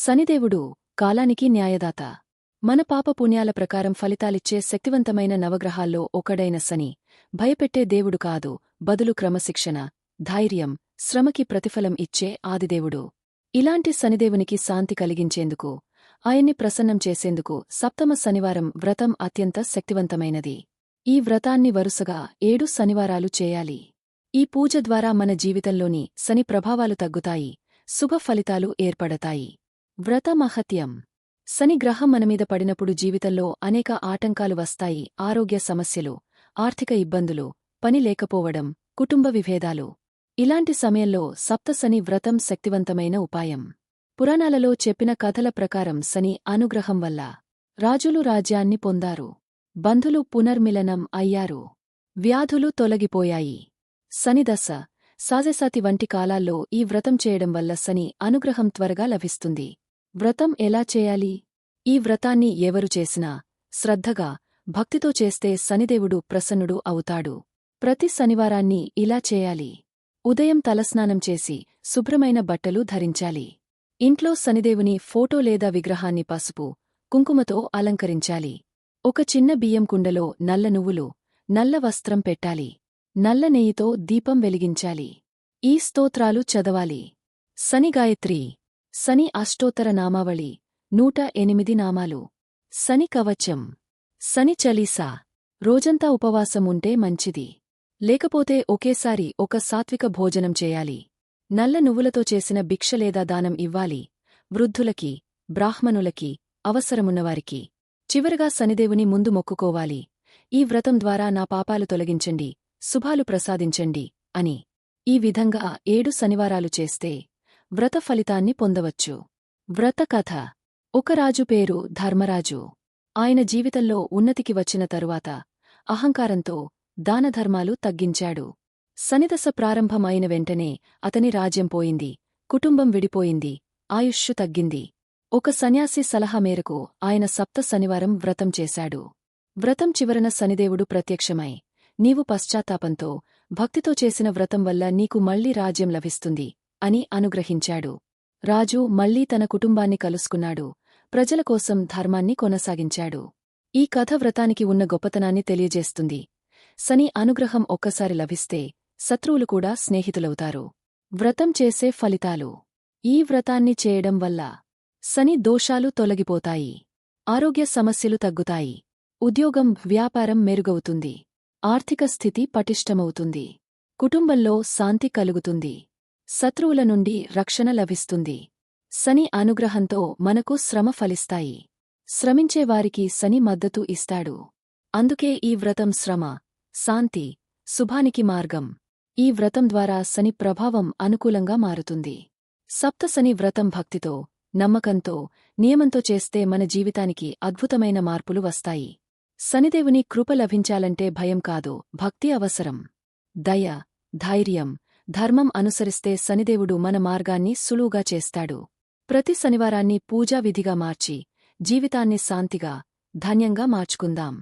శనిదేవుడు కాలానికి న్యాయదాత. మన పాప పుణ్యాల ప్రకారం ఫలితాలిచ్చే శక్తివంతమైన నవగ్రహాల్లో ఒకడైన శని భయపెట్టే దేవుడు కాదు బదులు క్రమశిక్షణ ధైర్యం శ్రమకి ప్రతిఫలం ఇచ్చే ఆదిదేవుడు. ఇలాంటి శనిదేవునికి శాంతి కలిగించేందుకు ఆయన్ని ప్రసన్నం చేసేందుకు సప్తమ శనివారం వ్రతం అత్యంత శక్తివంతమైనది. ఈ వ్రతాన్ని వరుసగా ఏడు శనివారాలు చేయాలి. ఈ పూజ ద్వారా మన జీవితంలోని శని ప్రభావాలు తగ్గుతాయి శుభ ఫలితాలు ఏర్పడతాయి. వ్రత మహత్యం శని గ్రహం మనమీద పడినప్పుడు జీవితంలో అనేక ఆటంకాలు వస్తాయి ఆరోగ్య సమస్యలు ఆర్థిక ఇబ్బందులు పని లేకపోవడం కుటుంబ విభేదాలు. ఇలాంటి సమయంలో సప్తశని వ్రతం శక్తివంతమైన ఉపాయం. పురాణాలలో చెప్పిన కథల ప్రకారం శని అనుగ్రహం వల్ల రాజులు రాజ్యాన్ని పొందారు. బంధులు పునర్మిలనం అయ్యారు. వ్యాధులు తొలగిపోయాయి. శనిదశ సాజసాతి వంటి కాలాల్లో ఈ వ్రతం చేయడం వల్ల శని అనుగ్రహం త్వరగా లభిస్తుంది. వ్రతం ఎలా చేయాలి? ఈ వ్రతాన్ని ఎవరు చేసినా శ్రద్ధగా భక్తితో చేస్తే శనిదేవుడు ప్రసన్నుడు అవుతాడు. ప్రతి శనివారాన్ని ఇలా చేయాలి. ఉదయం తలస్నానం చేసి శుభ్రమైన బట్టలు ధరించాలి. ఇంట్లో శనిదేవుని ఫోటో లేదా విగ్రహాన్ని పసుపు కుంకుమతో అలంకరించాలి. ఒక చిన్న బియ్యం కుండలో నల్ల నువ్వులు నల్ల వస్త్రం పెట్టాలి. నల్ల నెయ్యితో దీపం వెలిగించాలి. ఈ స్తోత్రాలు చదవాలి. శని గాయత్రి శని అష్టోత్తర నామావళి నూట ఎనిమిది నామాలు. శని కవచం. శని చలీసా. రోజంతా ఉపవాసం ఉంటే మంచిది. లేకపోతే ఒకేసారి ఒక సాత్విక భోజనం చేయాలి. నల్ల నువ్వులతో చేసిన భిక్ష లేదా దానం ఇవ్వాలి. వృద్ధులకి బ్రాహ్మణులకి అవసరమున్నవారికి. చివరగా శనిదేవుని ముందు మొక్కుకోవాలి. ఈ వ్రతం ద్వారా నా పాపాలు తొలగించండి శుభాలు ప్రసాదించండి అని. ఈ విధంగా ఏడు శనివారాలు చేస్తే వ్రత ఫలితాన్ని పొందవచ్చు. వ్రత కథ. ఒక రాజు పేరు ధర్మరాజు. ఆయన జీవితంలో ఉన్నతికి వచ్చిన తరువాత అహంకారంతో దానధర్మాలు తగ్గించాడు. శనిదశ ప్రారంభం అయిన వెంటనే అతని రాజ్యం పోయింది. కుటుంబం విడిపోయింది. ఆయుష్షు తగ్గింది. ఒక సన్యాసి సలహా మేరకు ఆయన సప్త శనివారం వ్రతం చేశాడు. వ్రతం చివరన శనిదేవుడు ప్రత్యక్షమై నీవు పశ్చాత్తాపంతో భక్తితో చేసిన వ్రతం వల్ల నీకు మళ్ళీ రాజ్యం లభిస్తుంది. అని అనుగ్రహించాడు. రాజు మళ్ళీ తన కుటుంబాన్ని కలుసుకున్నాడు. ప్రజల కోసం ధర్మాన్ని కొనసాగించాడు. ఈ కథ వ్రతానికి ఉన్న గొప్పతనాన్ని తెలియజేస్తుంది. శని అనుగ్రహం ఒక్కసారి లభిస్తే శత్రువులు కూడా స్నేహితులవుతారు. వ్రతం చేసే ఫలితాలు. ఈ వ్రతాన్ని చేయడం వల్ల శని దోషాలు తొలగిపోతాయి. ఆరోగ్య సమస్యలు తగ్గుతాయి. ఉద్యోగం వ్యాపారం మెరుగవుతుంది. ఆర్థిక స్థితి పటిష్టమవుతుంది. కుటుంబంలో శాంతి కలుగుతుంది. శత్రువుల నుండి రక్షణ లభిస్తుంది. శని అనుగ్రహంతో మనకు శ్రమ ఫలిస్తాయి. శ్రమించేవారికి శని మద్దతు ఇస్తాడు. అందుకే ఈ వ్రతం శ్రమ శాంతి శుభానికి మార్గం. ఈ వ్రతం ద్వారా శని ప్రభావం అనుకూలంగా మారుతుంది. సప్తశని వ్రతం భక్తితో నమ్మకంతో నియమంతో చేస్తే మన జీవితానికి అద్భుతమైన మార్పులు వస్తాయి. శనిదేవుని కృప లభించాలంటే భయం కాదు భక్తి అవసరం. దయ ధైర్యం ధర్మం అనుసరిస్తే శనిదేవుడు మన మార్గాన్ని సులువుగా చేస్తాడు. ప్రతి శనివారాన్ని పూజావిధిగా మార్చి జీవితాన్ని శాంతిగా ధన్యంగా మార్చుకుందాం.